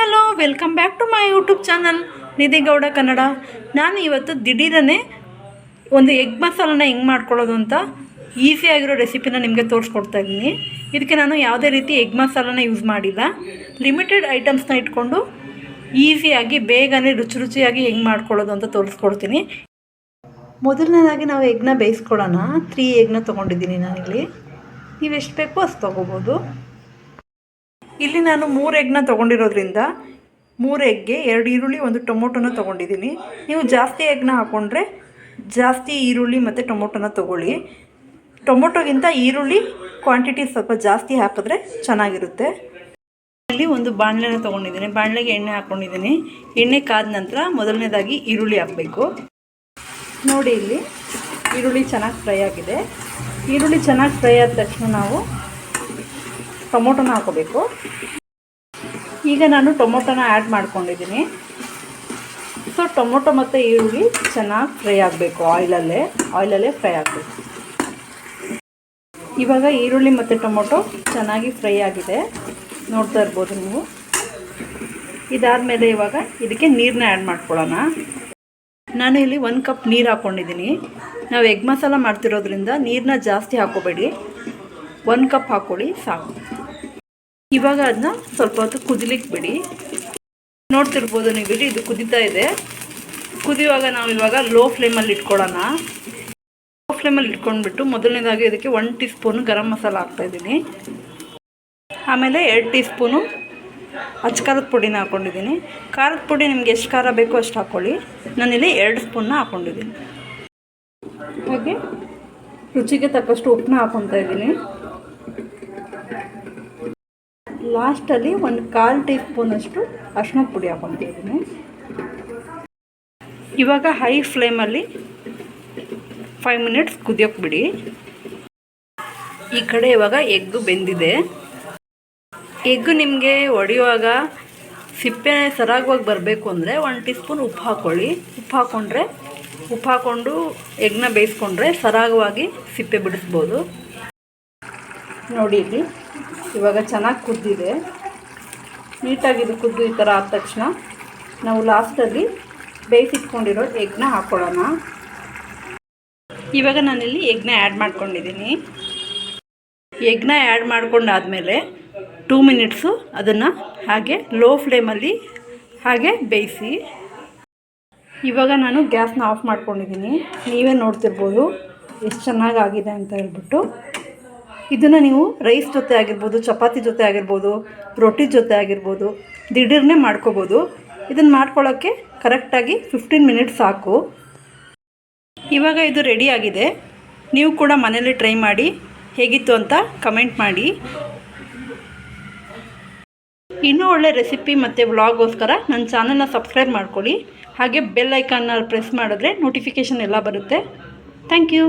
Hello welcome back to my YouTube channel Nidhi Gowda Kannada. ನಾನು ಇವತ್ತು ದಿಢೀರನೇ ಒಂದು ಎಗ್ ಮಸಾಲನ ಹೆಂಗೆ ಮಾಡ್ಕೊಳ್ಳೋದು ಅಂತ ಈಸಿಯಾಗಿರೋ ರೆಸಿಪಿನ ನಿಮಗೆ ತೋರಿಸ್ಕೊಡ್ತಾ ಇದ್ದೀನಿ. ಇದಕ್ಕೆ ನಾನು ಯಾವುದೇ ರೀತಿ ಎಗ್ ಮಸಾಲನ ಯೂಸ್ ಮಾಡಿಲ್ಲ. ಲಿಮಿಟೆಡ್ ಐಟಮ್ಸ್ನ ಇಟ್ಕೊಂಡು ಈಸಿಯಾಗಿ ಬೇಗನೆ, ರುಚಿ ರುಚಿಯಾಗಿ ಹೆಂಗೆ ಮಾಡ್ಕೊಳ್ಳೋದು ಅಂತ ತೋರಿಸ್ಕೊಡ್ತೀನಿ. ಮೊದಲನೇದಾಗಿ ನಾವು ಎಗ್ನ ಬೇಯಿಸ್ಕೊಳ್ಳೋಣ. ತ್ರೀ ಎಗ್ನ ತೊಗೊಂಡಿದ್ದೀನಿ ನಾನಿಲ್ಲಿ. ನೀವು ಎಷ್ಟು ಬೇಕೋ ಅಷ್ಟು ತೊಗೋಬೋದು. ಇಲ್ಲಿ ನಾನು ಮೂರು ಎಗ್ನ ತೊಗೊಂಡಿರೋದ್ರಿಂದ ಮೂರು ಎಗ್ಗೆ ಎರಡು ಈರುಳ್ಳಿ, ಒಂದು ಟೊಮೊಟೊನ ತೊಗೊಂಡಿದ್ದೀನಿ. ನೀವು ಜಾಸ್ತಿ ಎಗ್ನ ಹಾಕ್ಕೊಂಡ್ರೆ ಜಾಸ್ತಿ ಈರುಳ್ಳಿ ಮತ್ತು ಟೊಮೊಟೊನ ತೊಗೊಳ್ಳಿ. ಟೊಮೊಟೊಗಿಂತ ಈರುಳ್ಳಿ ಕ್ವಾಂಟಿಟಿ ಸ್ವಲ್ಪ ಜಾಸ್ತಿ ಹಾಕಿದ್ರೆ ಚೆನ್ನಾಗಿರುತ್ತೆ. ಇಲ್ಲಿ ಒಂದು ಬಾಣಲೆನ ತೊಗೊಂಡಿದ್ದೀನಿ. ಬಾಣಲೆಗೆ ಎಣ್ಣೆ ಹಾಕ್ಕೊಂಡಿದ್ದೀನಿ ಎಣ್ಣೆ ಕಾದ ನಂತರ ಮೊದಲನೇದಾಗಿ ಈರುಳ್ಳಿ ಹಾಕಬೇಕು. ನೋಡಿ ಇಲ್ಲಿ ಈರುಳ್ಳಿ ಚೆನ್ನಾಗಿ ಫ್ರೈ ಆಗಿದೆ. ಈರುಳ್ಳಿ ಚೆನ್ನಾಗಿ ಫ್ರೈ ಆದ ತಕ್ಷಣ ನಾವು ಟೊಮೊಟೊನ ಹಾಕೋಬೇಕು. ಈಗ ನಾನು ಟೊಮೊಟೊನ ಆ್ಯಡ್ ಮಾಡ್ಕೊಂಡಿದ್ದೀನಿ. ಸೊ ಟೊಮೊಟೊ ಮತ್ತು ಈರುಳ್ಳಿ ಚೆನ್ನಾಗಿ ಫ್ರೈ ಆಗಬೇಕು, ಆಯಿಲಲ್ಲೇ ಆಯಿಲಲ್ಲೇ ಫ್ರೈ ಆಗಬೇಕು. ಇವಾಗ ಈರುಳ್ಳಿ ಮತ್ತು ಟೊಮೊಟೊ ಚೆನ್ನಾಗಿ ಫ್ರೈ ಆಗಿದೆ. ನೋಡ್ತಾ ಇರ್ಬೋದು ನೀವು. ಇದಾದಮೇಲೆ ಇವಾಗ ಇದಕ್ಕೆ ನೀರನ್ನ ಆ್ಯಡ್ ಮಾಡ್ಕೊಳ್ಳೋಣ. ನಾನು ಇಲ್ಲಿ ಒಂದು ಕಪ್ ನೀರು ಹಾಕ್ಕೊಂಡಿದ್ದೀನಿ ನಾವು ಎಗ್ ಮಸಾಲ ಮಾಡ್ತಿರೋದ್ರಿಂದ ನೀರನ್ನ ಜಾಸ್ತಿ ಹಾಕೋಬೇಡಿ. ಒಂದು ಕಪ್ ಹಾಕ್ಕೊಳ್ಳಿ ಸಾಕು. ಇವಾಗ ಅದನ್ನ ಸ್ವಲ್ಪ ಹೊತ್ತು ಕುದಿಲಿಕ್ಕೆ ಬಿಡಿ. ನೋಡ್ತಿರ್ಬೋದು ನೀವು ಬಿಡಿ ಇದು ಕುದೀತಾ ಇದೆ. ಕುದಿಯುವಾಗ ನಾವು ಇವಾಗ ಲೋ ಫ್ಲೇಮಲ್ಲಿ ಇಟ್ಕೊಳ್ಳೋಣ. ಲೋ ಫ್ಲೇಮಲ್ಲಿ ಇಟ್ಕೊಂಡ್ಬಿಟ್ಟು ಮೊದಲನೇದಾಗಿ ಇದಕ್ಕೆ one teaspoon garam masala ಹಾಕ್ತಾಯಿದ್ದೀನಿ ಆಮೇಲೆ ಎರಡು ಟೀ ಸ್ಪೂನು ಅಚ್ಕಾರದ ಪುಡಿನ ಹಾಕ್ಕೊಂಡಿದ್ದೀನಿ ಖಾರದ ಪುಡಿ ನಿಮ್ಗೆ ಎಷ್ಟು ಖಾರ ಬೇಕೋ ಅಷ್ಟು ಹಾಕ್ಕೊಳ್ಳಿ ನಾನಿಲ್ಲಿ ಎರಡು ಸ್ಪೂನ್ನ ಹಾಕ್ಕೊಂಡಿದ್ದೀನಿ ಹಾಗೆ ರುಚಿಗೆ ತಕ್ಕಷ್ಟು ಉಪ್ಪನ್ನ ಹಾಕ್ಕೊತಾ ಇದ್ದೀನಿ. ಲಾಸ್ಟಲ್ಲಿ ಒಂದು ಕಾಲು ಟೀ ಸ್ಪೂನಷ್ಟು ಅರ್ಶಿನ ಪುಡಿ ಹಾಕೊತಿದ್ದೀನಿ ಇವಾಗ ಹೈ ಫ್ಲೇಮಲ್ಲಿ ಫೈವ್ ಮಿನಿಟ್ಸ್ ಕುದಿಯೋಕೆ ಬಿಡಿ. ಈ ಕಡೆ ಇವಾಗ ಎಗ್ಗು ಬೆಂದಿದೆ. ಎಗ್ಗು ನಿಮಗೆ ಒಡೆಯುವಾಗ ಸಿಪ್ಪೆ ಸರಾಗವಾಗಿ ಬರಬೇಕು ಅಂದರೆ ಒನ್ ಟೀ ಸ್ಪೂನ್ ಉಪ್ಪು ಹಾಕ್ಕೊಳ್ಳಿ ಉಪ್ಪು ಹಾಕ್ಕೊಂಡ್ರೆ ಉಪ್ಪು ಹಾಕ್ಕೊಂಡು ಎಗ್ನ ಬೇಯಿಸ್ಕೊಂಡ್ರೆ ಸರಾಗವಾಗಿ ಸಿಪ್ಪೆ ಬಿಡಿಸ್ಬೋದು. ನೋಡಿ ಇಲ್ಲಿ ಇವಾಗ ಚೆನ್ನಾಗಿ ಕುದ್ದಿದೆ. ನೀಟಾಗಿ ಇದು ಕುದ್ದು ಈ ಥರ ಆದ ತಕ್ಷಣ ನಾವು ಲಾಸ್ಟಲ್ಲಿ ಬೇಯಿಸಿಟ್ಕೊಂಡಿರೋ ಎಗ್ನ ಹಾಕ್ಕೊಳ್ಳೋಣ ಇವಾಗ ನಾನಿಲ್ಲಿ ಎಗ್ನ ಆ್ಯಡ್ ಮಾಡ್ಕೊಂಡಿದ್ದೀನಿ. ಎಗ್ನ ಆ್ಯಡ್ ಮಾಡ್ಕೊಂಡಾದಮೇಲೆ ಟೂ ಮಿನಿಟ್ಸು ಅದನ್ನು ಹಾಗೆ ಲೋ ಫ್ಲೇಮಲ್ಲಿ ಹಾಗೆ ಬೇಯಿಸಿ. ಇವಾಗ ನಾನು ಗ್ಯಾಸ್ನ ಆಫ್ ಮಾಡ್ಕೊಂಡಿದ್ದೀನಿ. ನೀವೇ ನೋಡ್ತಿರ್ಬೋದು ಎಷ್ಟು ಚೆನ್ನಾಗಾಗಿದೆ ಅಂತ ಹೇಳ್ಬಿಟ್ಟು. ಇದನ್ನು ನೀವು ರೈಸ್ ಜೊತೆ ಆಗಿರ್ಬೋದು, ಚಪಾತಿ ಜೊತೆ ಆಗಿರ್ಬೋದು, ರೊಟ್ಟಿ ಜೊತೆ ಆಗಿರ್ಬೋದು, ದಿಢೀರ್ನೇ ಮಾಡ್ಕೋಬೋದು. ಇದನ್ನು ಮಾಡ್ಕೊಳ್ಳೋಕ್ಕೆ ಕರೆಕ್ಟಾಗಿ ಫಿಫ್ಟೀನ್ ಮಿನಿಟ್ಸ್ ಸಾಕು. ಇವಾಗ ಇದು ರೆಡಿ ಆಗಿದೆ. ನೀವು ಕೂಡ ಮನೇಲಿ ಟ್ರೈ ಮಾಡಿ ಹೇಗಿತ್ತು ಅಂತ ಕಮೆಂಟ್ ಮಾಡಿ. ಇನ್ನೂ ಒಳ್ಳೆ ರೆಸಿಪಿ ಮತ್ತು ವ್ಲಾಗೋಸ್ಕರ ನನ್ನ ಚಾನಲ್ನ ಸಬ್ಸ್ಕ್ರೈಬ್ ಮಾಡ್ಕೊಳ್ಳಿ. ಹಾಗೆ ಬೆಲ್ ಐಕಾನ್ನ ಪ್ರೆಸ್ ಮಾಡಿದ್ರೆ ನೋಟಿಫಿಕೇಷನ್ ಎಲ್ಲ ಬರುತ್ತೆ. Thank you